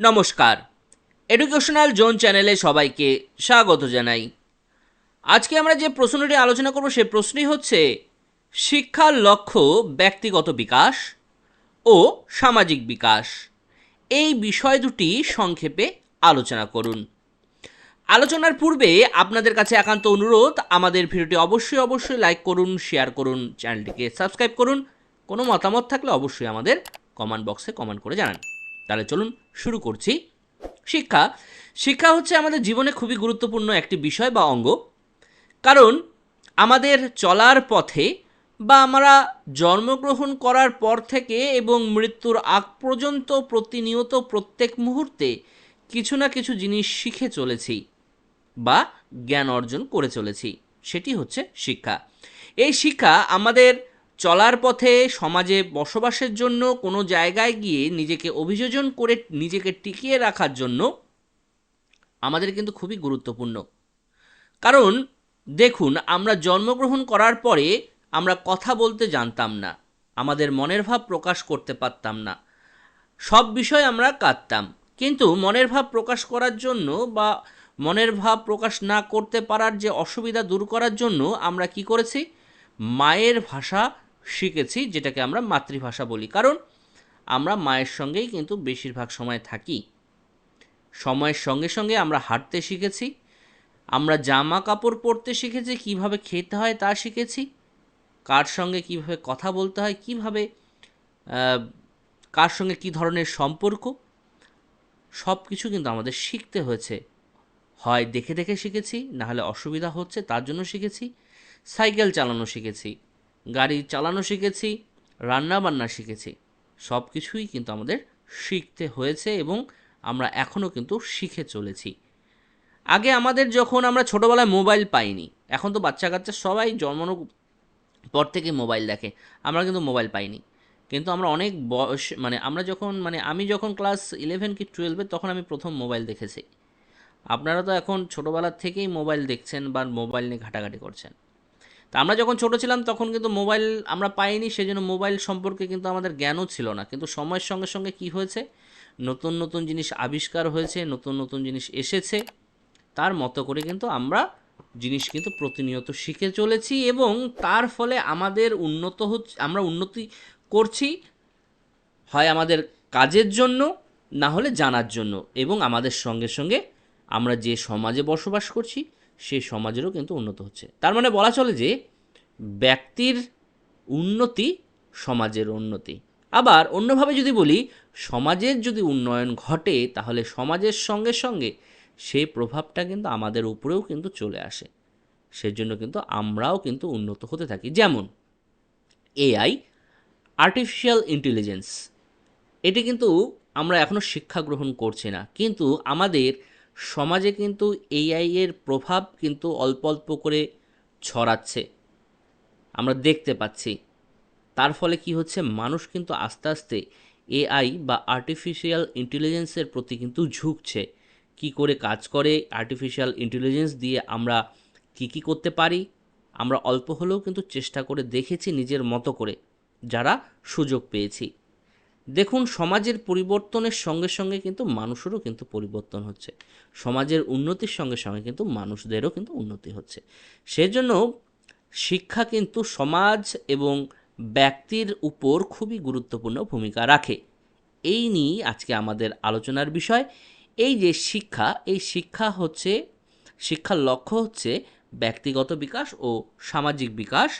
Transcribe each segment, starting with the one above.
নমস্কার। Educational zone চ্যানেলে সবাইকে স্বাগত জানাই। আজকে আমরা যে প্রশ্নটি আলোচনা করব, সে প্রশ্নই হচ্ছে, শিক্ষার লক্ষ্য ব্যক্তিগত বিকাশ ও সামাজিক বিকাশ? এই বিষয় দুটি সংক্ষেপে আলোচনা করুন। আলোচনার পূর্বে আপনাদের কাছে একান্ত অনুরোধ, আমাদের ভিডিওটি অবশ্যই অবশ্যই লাইক করুন শেয়ার করুন, চ্যানেলটিকে সাবস্ক্রাইব করুন। কোনো মতামত থাকলে অবশ্যই আমাদের কমেন্ট বক্সে কমেন্ট করে জানান। তাহলে চলুন শুরু করছি। শিক্ষা। শিক্ষা হচ্ছে আমাদের জীবনে খুবই গুরুত্বপূর্ণ একটি বিষয় বা অঙ্গ। কারণ আমাদের চলার পথে বা আমরা জন্মগ্রহণ করার পর থেকে এবং মৃত্যুর আগ পর্যন্ত প্রতিনিয়ত প্রত্যেক মুহূর্তে কিছু না কিছু জিনিস শিখে চলেছি বা জ্ঞান অর্জন করে চলেছি। সেটি হচ্ছে শিক্ষা। এই শিক্ষা আমাদের চলার পথে সমাজে বসবাসের জন্য কোনো জায়গায় গিয়ে নিজেকে অভিযোজন করে নিজেকে টিকিয়ে রাখার জন্য আমাদের কিন্তু খুবই গুরুত্বপূর্ণ। কারণ দেখুন, আমরা জন্মগ্রহণ করার পরে আমরা কথা বলতে জানতাম না, আমাদের মনের ভাব প্রকাশ করতে পারতাম না। সব বিষয় আমরা কাঁদতাম কিন্তু মনের ভাব প্রকাশ করার জন্য বা মনের ভাব প্রকাশ না করতে পারার যে অসুবিধা দূর করার জন্য আমরা কি করেছি? মায়ের ভাষা শিখেছি, যেটাকে আমরা মাতৃভাষা বলি। কারণ আমরা মায়ের সঙ্গেই কিন্তু বেশিরভাগ সময় থাকি। সময়ের সঙ্গে সঙ্গে আমরা হাঁটতে শিখেছি। আমরা জামা কাপড় পরতে শিখেছি, কীভাবে খেতে হয় তা শিখেছি। কার সঙ্গে কীভাবে কথা বলতে হয়, কীভাবে কার সঙ্গে কী ধরনের সম্পর্ক সব কিছু কিন্তু আমাদের শিখতে হয়েছে। হয় দেখে দেখে শিখেছি না হলে অসুবিধা হচ্ছে তার জন্য শিখেছি। সাইকেল চালানো শিখেছি। গাড়ি চালানো শিখেছি রান্না বান্না শিখেছি। সব কিছুই কিন্তু আমাদের শিখতে হয়েছে এবং আমরা এখনও কিন্তু শিখে চলেছি। আগে আমাদের যখন আমরা ছোটোবেলায় মোবাইল পাইনি, এখন তো বাচ্চা কাচ্চা সবাই জন্মানোর পর থেকে মোবাইল দেখে, আমরা কিন্তু মোবাইল পাইনি। কিন্তু আমরা অনেক বয়স মানে আমরা যখন মানে আমি যখন ক্লাস ইলেভেন কি টুয়েলভে তখন আমি প্রথম মোবাইল দেখেছি। আপনারা তো এখন ছোটোবেলার থেকেই মোবাইল দেখছেন বা মোবাইল নিয়ে ঘাটাঘাটি করছেন। তা আমরা যখন ছোট ছিলাম, তখন কিন্তু মোবাইল আমরা পাইনি, সেজন্য মোবাইল সম্পর্কে কিন্তু আমাদের জ্ঞানও ছিল না। কিন্তু সময়ের সঙ্গে সঙ্গে কি হয়েছে? নতুন নতুন জিনিস আবিষ্কার হয়েছে, নতুন নতুন জিনিস এসেছে। তার মতো করে কিন্তু আমরা জিনিস কিন্তু প্রতিনিয়ত শিখে চলেছি এবং তার ফলে আমাদের উন্নত হচ্ছে আমরা উন্নতি করছি, হয় আমাদের কাজের জন্য, না হলে জানার জন্য। এবং আমাদের সঙ্গে সঙ্গে আমরা যে সমাজে বসবাস করছি সেই সমাজেরও কিন্তু উন্নত হচ্ছে। তার মানে বলা চলে যে ব্যক্তির উন্নতি সমাজের উন্নতি। আবার অন্যভাবে যদি বলি, সমাজের যদি উন্নয়ন ঘটে, তাহলে সমাজের সঙ্গে সঙ্গে সেই প্রভাবটা কিন্তু আমাদের উপরেও কিন্তু চলে আসে। সেজন্য কিন্তু আমরাও কিন্তু উন্নত হতে থাকি। যেমন, এআই আর্টিফিশিয়াল ইন্টেলিজেন্স এটি কিন্তু আমরা এখনও শিক্ষা গ্রহণ করছি না। কিন্তু আমাদের সমাজে কিন্তু এআই এর প্রভাব কিন্তু অল্প অল্প করে ছড়াচ্ছে। আমরা দেখতে পাচ্ছি। তার ফলে কি হচ্ছে? মানুষ কিন্তু আস্তে আস্তে এআই বা আর্টিফিশিয়াল ইন্টেলিজেন্সের প্রতি কিন্তু ঝুঁকছে। কি করে কাজ করে? আর্টিফিশিয়াল ইন্টেলিজেন্স দিয়ে আমরা কি কি করতে পারি? আমরা অল্প হলেও কিন্তু চেষ্টা করে দেখেছি নিজের মতো করে, যারা সুযোগ পেয়েছি। দেখুন, সমাজের পরিবর্তনের সঙ্গে সঙ্গে কিন্তু মানুষেরও কিন্তু পরিবর্তন হচ্ছে। সমাজের উন্নতির সঙ্গে সঙ্গে কিন্তু মানুষদেরও কিন্তু উন্নতি হচ্ছে। সেজন্য শিক্ষা কিন্তু সমাজ এবং ব্যক্তির উপর খুবই গুরুত্বপূর্ণ ভূমিকা রাখে। এই নিয়েই আজকে আমাদের আলোচনার বিষয়। এই যে শিক্ষা, এই শিক্ষা হচ্ছে, শিক্ষার লক্ষ্য হচ্ছে ব্যক্তিগত বিকাশ ও সামাজিক বিকাশ।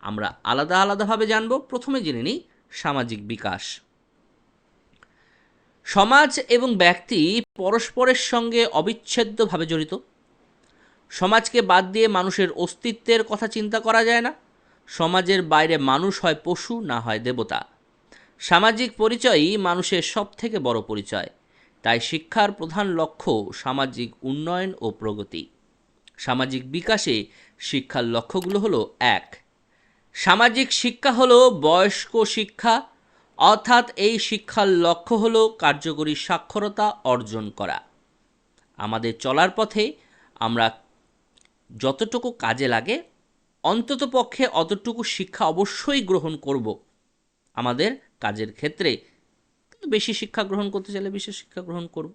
আমরা আলাদা আলাদাভাবে জানব। প্রথমে জেনে নিই সামাজিক বিকাশ। সমাজ এবং ব্যক্তি পরস্পরের সঙ্গে অবিচ্ছেদ্যভাবে জড়িত। সমাজকে বাদ দিয়ে মানুষের অস্তিত্বের কথা চিন্তা করা যায় না। সমাজের বাইরে মানুষ হয় পশু, না হয় দেবতা। সামাজিক পরিচয়ই মানুষের সব থেকে বড় পরিচয়। তাই শিক্ষার প্রধান লক্ষ্য সামাজিক উন্নয়ন ও প্রগতি। সামাজিক বিকাশে শিক্ষার লক্ষ্যগুলো হলো এক। সামাজিক শিক্ষা হলো বয়স্ক শিক্ষা অর্থাৎ এই শিক্ষার লক্ষ্য হল কার্যকরী সাক্ষরতা অর্জন করা। আমাদের চলার পথে আমরা যতটুকু কাজে লাগে, অন্তত পক্ষে অতটুকু শিক্ষা অবশ্যই গ্রহণ করব। আমাদের কাজের ক্ষেত্রে কিন্তু বেশি শিক্ষা গ্রহণ করতে চাইলে বিশেষ শিক্ষা গ্রহণ করব।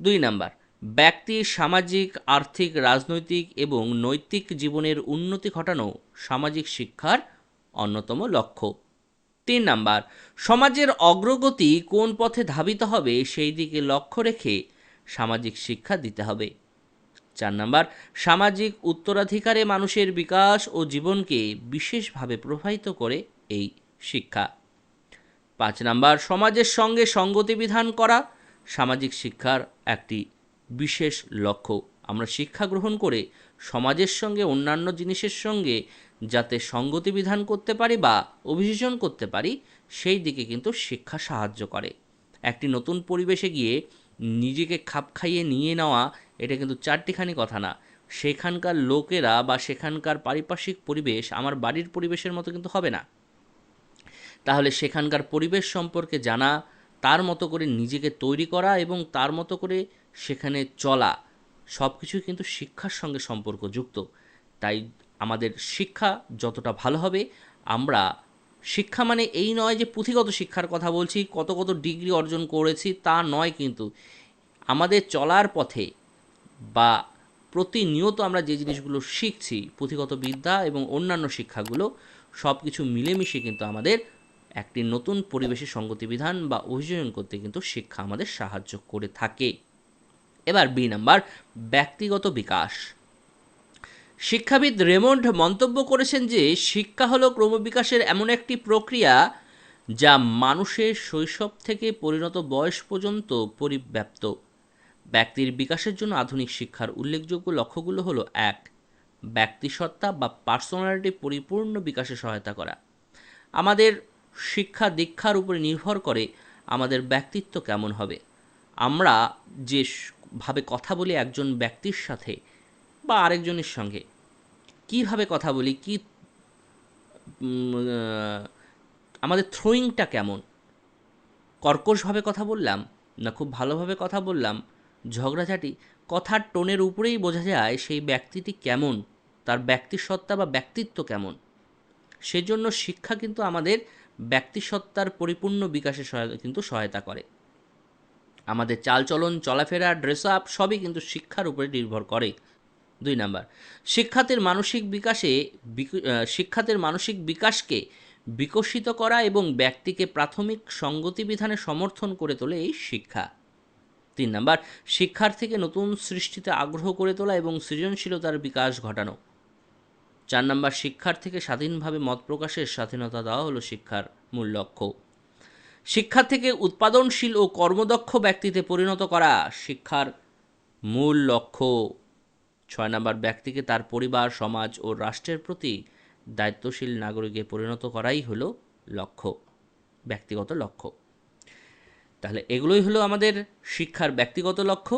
দুই নাম্বার, ব্যক্তি সামাজিক, আর্থিক, রাজনৈতিক এবং নৈতিক জীবনের উন্নতি ঘটানো সামাজিক শিক্ষার অন্যতম লক্ষ্য। তিন নাম্বার, সমাজের অগ্রগতি কোন পথে ধাবিত হবে সেই দিকে লক্ষ্য রেখে সামাজিক শিক্ষা দিতে হবে। চার নাম্বার, সামাজিক উত্তরাধিকারে মানুষের বিকাশ ও জীবনকে বিশেষভাবে প্রভাবিত করে এই শিক্ষা। পাঁচ নাম্বার, সমাজের সঙ্গে সঙ্গতি বিধান করা সামাজিক শিক্ষার একটি বিশেষ লক্ষ্য। আমরা শিক্ষা গ্রহণ করে সমাজের সঙ্গে অন্যান্য জিনিসের সঙ্গে যাতে সঙ্গতি বিধান করতে পারি বা অভিযোজন করতে পারি, সেই দিকে কিন্তু শিক্ষা সাহায্য করে। একটি নতুন পরিবেশে গিয়ে নিজেকে খাপ খাইয়ে নিয়ে নেওয়া, এটা কিন্তু চারটিখানি কথা না। সেখানকার লোকেরা বা সেখানকার পারিপার্শ্বিক পরিবেশ আমার বাড়ির পরিবেশের মতো কিন্তু হবে না। তাহলে সেখানকার পরিবেশ সম্পর্কে জানা, তার মতো করে নিজেকে তৈরি করা এবং তার মতো করে সেখানে চলা সব কিছুই কিন্তু শিক্ষার সঙ্গে সম্পর্কযুক্ত। তাই আমাদের শিক্ষা যতটা ভালো হবে, আমরা শিক্ষা মানে এই নয় যে পুঁথিগত শিক্ষার কথা বলছি, কত কত ডিগ্রি অর্জন করেছি তা নয় কিন্তু আমাদের চলার পথে বা প্রতিনিয়ত আমরা যে জিনিসগুলো শিখছি, পুঁথিগত বিদ্যা এবং অন্যান্য শিক্ষাগুলো সব কিছু মিলেমিশে কিন্তু আমাদের একটি নতুন পরিবেশে সঙ্গতি বিধান বা অভিযোজন করতে কিন্তু শিক্ষা আমাদের সাহায্য করে থাকে। এবার বি নাম্বার, ব্যক্তিগত বিকাশ। শিক্ষাবিদ রেমন্ড মন্তব্য করেছেন যে, শিক্ষা হলো ক্রমবিকাশের এমন একটি প্রক্রিয়া যা মানুষের শৈশব থেকে পরিণত বয়স পর্যন্ত পরিব্যাপ্ত। ব্যক্তির বিকাশের জন্য আধুনিক শিক্ষার উল্লেখযোগ্য লক্ষ্যগুলো হলো, এক ব্যক্তিসত্তা বা পার্সোনালিটি পরিপূর্ণ বিকাশে সহায়তা করা। আমাদের শিক্ষা দীক্ষার উপরে নির্ভর করে আমাদের ব্যক্তিত্ব কেমন হবে। আমরা যে ভাবে কথা বলি একজন ব্যক্তির সাথে বা আরেকজনের সঙ্গে কীভাবে কথা বলি, কি আমাদের থ্রোয়িংটা কেমন? কর্কশভাবে কথা বললাম না খুব ভালোভাবে কথা বললাম? ঝগড়াঝাটি? কথার টোনের উপরেই বোঝা যায় সেই ব্যক্তিটি কেমন? তার ব্যক্তিসত্তা বা ব্যক্তিত্ব কেমন? সেজন্য শিক্ষা কিন্তু আমাদের ব্যক্তিসত্তার পরিপূর্ণ বিকাশে সহায়তা কিন্তু সহায়তা করে। আমাদের চালচলন, চলাফেরা ড্রেস আপ সবই কিন্তু শিক্ষার উপরে নির্ভর করে। দুই নাম্বার, শিক্ষার্থীর মানসিক বিকাশে বিক- শিক্ষার্থীর মানসিক বিকাশকে বিকশিত করা এবং ব্যক্তিকে প্রাথমিক সঙ্গতি বিধানে সমর্থন করে তোলে এই শিক্ষা। তিন নাম্বার, শিক্ষার্থীকে নতুন সৃষ্টিতে আগ্রহ করে তোলা এবং সৃজনশীলতার বিকাশ ঘটানো। চার নাম্বার, শিক্ষার্থীকে স্বাধীনভাবে মত প্রকাশের স্বাধীনতা দেওয়া হলো শিক্ষার মূল লক্ষ্য। শিক্ষার থেকে উৎপাদনশীল ও কর্মদক্ষ ব্যক্তিতে পরিণত করা শিক্ষার মূল লক্ষ্য। ছয় নাম্বার ব্যক্তিকে তার পরিবার, সমাজ ও রাষ্ট্রের প্রতি দায়িত্বশীল নাগরিকে পরিণত করাই হলো লক্ষ্য, ব্যক্তিগত লক্ষ্য। তাহলে এগুলোই হলো আমাদের শিক্ষার ব্যক্তিগত লক্ষ্য।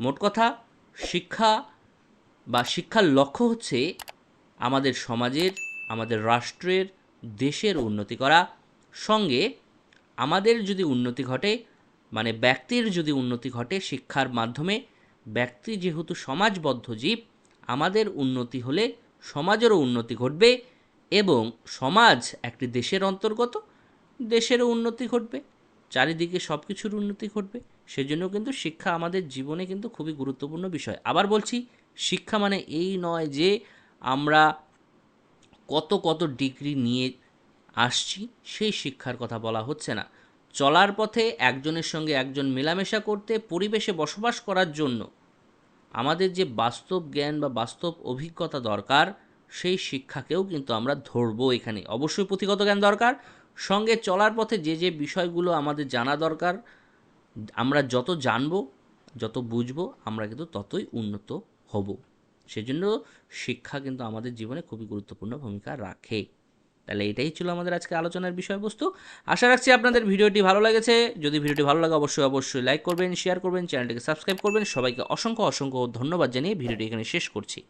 মোট কথা, শিক্ষা বা শিক্ষার লক্ষ্য হচ্ছে আমাদের সমাজের, আমাদের রাষ্ট্রের, দেশের উন্নতি করা। সঙ্গে আমাদের যদি উন্নতি ঘটে মানে ব্যক্তির যদি উন্নতি ঘটে শিক্ষার মাধ্যমে ব্যক্তি যেহেতু সমাজবদ্ধ জীব, আমাদের উন্নতি হলে সমাজেরও উন্নতি ঘটবে এবং সমাজ একটি দেশের অন্তর্গত, দেশেরও উন্নতি ঘটবে, চারিদিকে সব কিছুর উন্নতি ঘটবে। সেজন্য কিন্তু শিক্ষা আমাদের জীবনে কিন্তু খুবই গুরুত্বপূর্ণ বিষয়। আবার বলছি, শিক্ষা মানে এই নয় যে আমরা কত কত ডিগ্রি নিয়ে আসছি, সেই শিক্ষার কথা বলা হচ্ছে না। চলার পথে একজনের সঙ্গে একজন মেলামেশা করতে, পরিবেশে বসবাস করার জন্য আমাদের যে বাস্তব জ্ঞান বা বাস্তব অভিজ্ঞতা দরকার, সেই শিক্ষাকেও কিন্তু আমরা ধরবো এখানে। অবশ্যই পুঁথিগত জ্ঞান দরকার। সঙ্গে চলার পথে যে যে বিষয়গুলো আমাদের জানা দরকার, আমরা যত জানব, যত বুঝব, আমরা কিন্তু ততই উন্নত হব। সেজন্য শিক্ষা কিন্তু আমাদের জীবনে খুবই গুরুত্বপূর্ণ ভূমিকা রাখে। তাহলে এটাই ছিল আমাদের আজকে আলোচনার বিষয়বস্তু। আশা রাখছি আপনাদের ভিডিওটি ভালো লেগেছে। যদি ভিডিওটি ভালো লাগে অবশ্যই অবশ্যই লাইক করবেন শেয়ার করবেন চ্যানেলটিকে সাবস্ক্রাইব করবেন। সবাইকে অসংখ্য অসংখ্য ধন্যবাদ জানিয়ে ভিডিওটি এখানে শেষ করছি।